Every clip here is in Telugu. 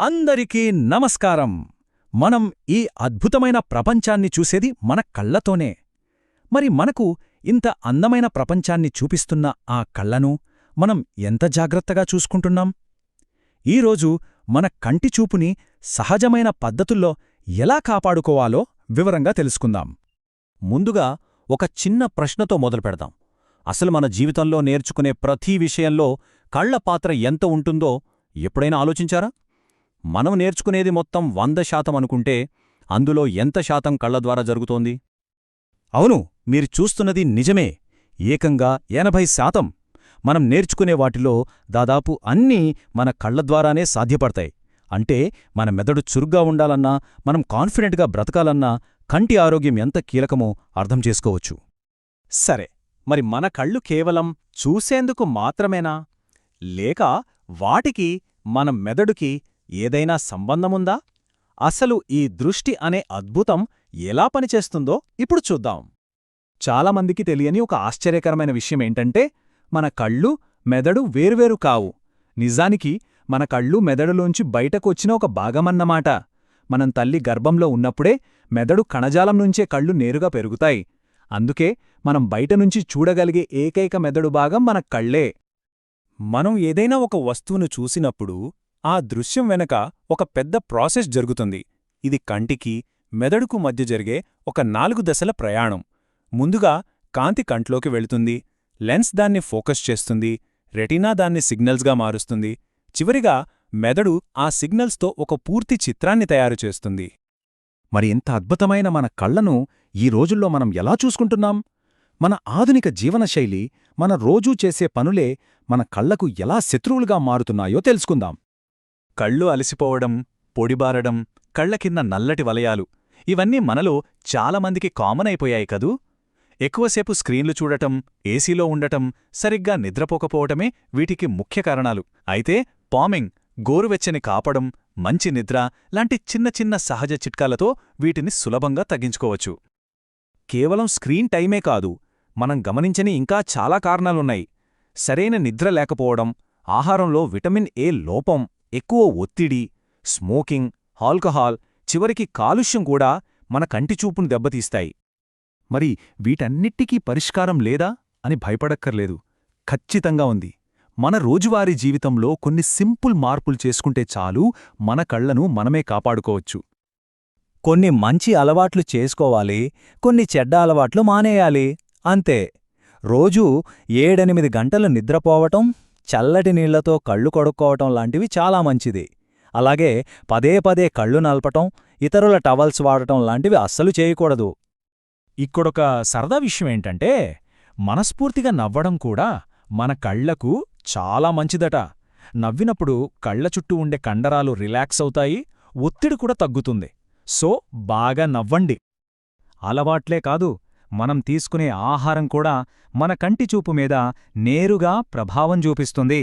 అందరికీ నమస్కారం. మనం ఈ అద్భుతమైన ప్రపంచాన్ని చూసేది మన కళ్ళతోనే. మరి మనకు ఇంత అందమైన ప్రపంచాన్ని చూపిస్తున్న ఆ కళ్ళను మనం ఎంత జాగ్రత్తగా చూసుకుంటున్నాం? ఈరోజు మన కంటి చూపుని సహజమైన పద్ధతుల్లో ఎలా కాపాడుకోవాలో వివరంగా తెలుసుకుందాం. ముందుగా ఒక చిన్న ప్రశ్నతో మొదలుపెడదాం అసలు మన జీవితంలో నేర్చుకునే ప్రతి విషయంలో కళ్ళ పాత్ర ఎంత ఉంటుందో ఎప్పుడైనా ఆలోచించారా? మనం నేర్చుకునేది మొత్తం వంద శాతం అనుకుంటే అందులో ఎంత శాతం కళ్ళ ద్వారా జరుగుతోంది? అవును మీరు చూస్తున్నది నిజమే. ఏకంగా ఎనభై శాతం మనం నేర్చుకునే వాటిలో దాదాపు అన్నీ మన కళ్ళ ద్వారానే సాధ్యపడతాయి. అంటే మన మెదడు చురుగ్గా ఉండాలన్నా మనం కాన్ఫిడెంట్గా బ్రతకాలన్నా కంటి ఆరోగ్యం ఎంత కీలకమో అర్థం చేసుకోవచ్చు. సరే మరి మన కళ్ళు కేవలం చూసేందుకు మాత్రమేనా? లేక వాటికి మన మెదడుకి ఏదైనా సంబంధముందా? అసలు ఈ దృష్టి అనే అద్భుతం ఎలా పనిచేస్తుందో ఇప్పుడు చూద్దాం. చాలామందికి తెలియని ఒక ఆశ్చర్యకరమైన విషయమేంటంటే మన కళ్ళు మెదడు వేరువేరు కావు. నిజానికి మన కళ్ళు మెదడులోంచి బయటకొచ్చిన ఒక భాగమన్నమాట. మనం తల్లి గర్భంలో ఉన్నప్పుడే మెదడు కణజాలం నుంచే కళ్ళు నేరుగా పెరుగుతాయి. అందుకే మనం బయటనుంచి చూడగలిగే ఏకైక మెదడు భాగం మన కళ్ళే. మనం ఏదైనా ఒక వస్తువును చూసినప్పుడు ఆ దృశ్యం వెనక ఒక పెద్ద ప్రాసెస్ జరుగుతుంది. ఇది కంటికి మెదడుకు మధ్య జరిగే ఒక నాలుగు దశల ప్రయాణం. ముందుగా కాంతి కంట్లోకి వెళుతుంది లెన్స్ దాన్ని ఫోకస్ చేస్తుంది రెటీనా దాన్ని సిగ్నల్స్గా మారుస్తుంది. చివరిగా మెదడు ఆ సిగ్నల్స్తో ఒక పూర్తి చిత్రాన్ని తయారు చేస్తుంది. మరి ఇంత అద్భుతమైన మన కళ్ళను ఈ రోజుల్లో మనం ఎలా చూసుకుంటున్నాం? మన ఆధునిక జీవనశైలి మన రోజూ చేసే పనులే మన కళ్ళకు ఎలా శత్రువులుగా మారుతున్నాయో తెలుసుకుందాం. కళ్ళు అలసిపోవడం పొడిబారడం కళ్ళ కింద నల్లటి వలయాలు ఇవన్నీ మనలో చాలామందికి కామన్ అయిపోయాయి కదూ? ఎక్కువసేపు స్క్రీన్లు చూడటం ఏసీలో ఉండటం సరిగ్గా నిద్రపోకపోవటమే వీటికి ముఖ్య కారణాలు. అయితే పామింగ్ గోరువెచ్చని కాపడం మంచి నిద్ర లాంటి చిన్న చిన్న సహజ చిట్కాలతో వీటిని సులభంగా తగ్గించుకోవచ్చు. కేవలం స్క్రీన్ టైమే కాదు మనం గమనించని ఇంకా చాలా కారణాలున్నాయి. సరైన నిద్ర లేకపోవడం ఆహారంలో విటమిన్ ఏ లోపం ఎక్కువ ఒత్తిడి స్మోకింగ్ ఆల్కహాల్ చివరికి కాలుష్యం కూడా మన కంటిచూపును దెబ్బతీస్తాయి. మరి వీటన్నిటికీ పరిష్కారం లేదా అని భయపడక్కర్లేదు. ఖచ్చితంగా ఉంది. మన రోజువారీ జీవితంలో కొన్ని సింపుల్ మార్పులు చేసుకుంటే చాలు మన కళ్ళను మనమే కాపాడుకోవచ్చు. కొన్ని మంచి అలవాట్లు చేసుకోవాలి కొన్ని చెడ్డ అలవాట్లు మానేయాలి. అంతే. రోజూ ఏడెనిమిది గంటలు నిద్రపోవటం చల్లటి నీళ్ళతో కళ్ళు కొడుక్కోవటం లాంటివి చాలా మంచిది. అలాగే పదే పదే కళ్ళు నలపటం ఇతరుల టవల్స్ వాడటం లాంటివి అస్సలు చేయకూడదు. ఇక్కడొక సరదా విషయమేంటంటే మనస్ఫూర్తిగా నవ్వడం కూడా మన కళ్ళకు చాలా మంచిదట. నవ్వినప్పుడు కళ్ళ చుట్టూ ఉండే కండరాలు రిలాక్స్ అవుతాయి ఒత్తిడి కూడా తగ్గుతుంది. సో బాగా నవ్వండి. అలవాట్లే కాదు మనం తీసుకునే ఆహారం కూడా మన కంటి చూపు మీద నేరుగా ప్రభావం చూపిస్తుంది.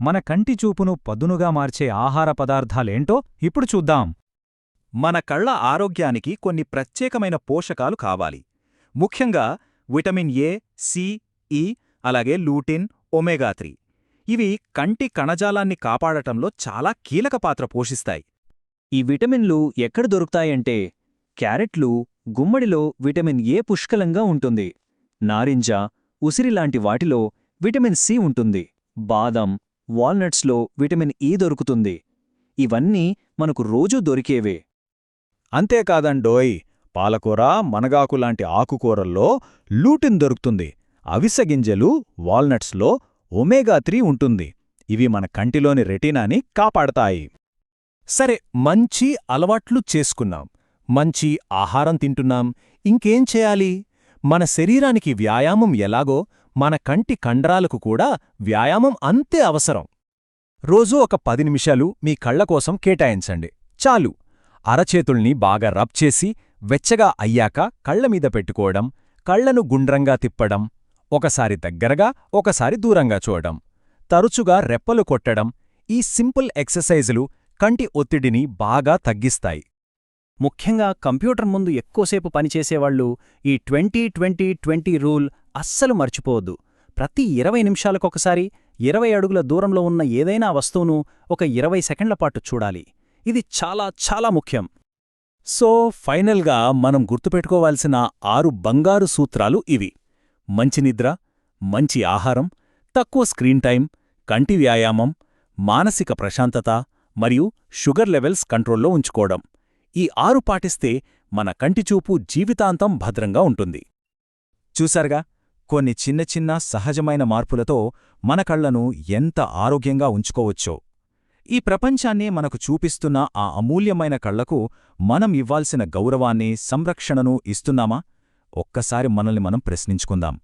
మన కంటి చూపును పదునుగా మార్చే ఆహార పదార్థాలేంటో ఇప్పుడు చూద్దాం. మన కళ్ళ ఆరోగ్యానికి కొన్ని ప్రత్యేకమైన పోషకాలు కావాలి. ముఖ్యంగా విటమిన్ ఏ సి అలాగే లూటిన్ ఒమేగా త్రీ. ఇవి కంటి కణజాలాన్ని కాపాడటంలో చాలా కీలక పాత్ర పోషిస్తాయి. ఈ విటమిన్లు ఎక్కడ దొరుకుతాయంటే క్యారెట్లు గుమ్మడిలో విటమిన్ ఏ పుష్కలంగా ఉంటుంది. నారింజ ఉసిరిలాంటి వాటిలో విటమిన్ సి ఉంటుంది. బాదం వాల్నట్స్లో విటమిన్ ఈ దొరుకుతుంది. ఇవన్నీ మనకు రోజూ దొరికేవే. అంతేకాదండోయ్ పాలకూర మనగాకు లాంటి ఆకుకూరల్లో లూటిన్ దొరుకుతుంది. అవిసెగింజలు వాల్నట్స్లో ఒమేగా త్రీ ఉంటుంది. ఇవి మన కంటిలోని రెటీనాని కాపాడతాయి. సరే మంచి అలవాట్లు చేసుకున్నాం. మంచి ఆహారం తింటున్నాం. ఇంకేం చేయాలి? మన శరీరానికి వ్యాయామం ఎలాగో మన కంటి కండరాలకు కూడా వ్యాయామం అంతే అవసరం. రోజూ ఒక పది నిమిషాలు మీ కళ్ళ కోసం కేటాయించండి. చాలు. అరచేతుల్ని బాగా రబ్ చేసి వెచ్చగా అయ్యాక కళ్ళమీద పెట్టుకోవడం కళ్ళను గుండ్రంగా తిప్పడం ఒకసారి దగ్గరగా ఒకసారి దూరంగా చూడడం తరచుగా రెప్పలు కొట్టడం ఈ సింపుల్ ఎక్సర్సైజులు కంటి ఒత్తిడిని బాగా తగ్గిస్తాయి. ముఖ్యంగా కంప్యూటర్ ముందు ఎక్కువసేపు పనిచేసేవాళ్ళు ఈ ట్వంటీ ట్వంటీ ట్వంటీ రూల్ అస్సలు మర్చిపోవద్దు. ప్రతి ఇరవై నిమిషాలకొకసారి ఇరవై అడుగుల దూరంలో ఉన్న ఏదైనా వస్తువును ఒక ఇరవై సెకండ్ల పాటు చూడాలి. ఇది చాలా చాలా ముఖ్యం. సో ఫైనల్గా మనం గుర్తుపెట్టుకోవాల్సిన ఆరు బంగారు సూత్రాలు ఇవి. మంచి నిద్ర మంచి ఆహారం తక్కువ స్క్రీన్ టైం కంటి వ్యాయామం మానసిక ప్రశాంతత మరియు షుగర్ లెవెల్స్ కంట్రోల్లో ఉంచుకోవడం. ఈ ఆరు పాటిస్తే మన కంటిచూపు జీవితాంతం భద్రంగా ఉంటుంది. చూశారుగా? కొన్ని చిన్న చిన్న సహజమైన మార్పులతో మన కళ్ళను ఎంత ఆరోగ్యంగా ఉంచుకోవచ్చో. ఈ ప్రపంచాన్నే మనకు చూపిస్తున్న ఆ అమూల్యమైన కళ్ళకు మనం ఇవ్వాల్సిన గౌరవాన్ని సంరక్షణను ఇస్తున్నామా? ఒక్కసారి మనల్ని మనం ప్రశ్నించుకుందాం.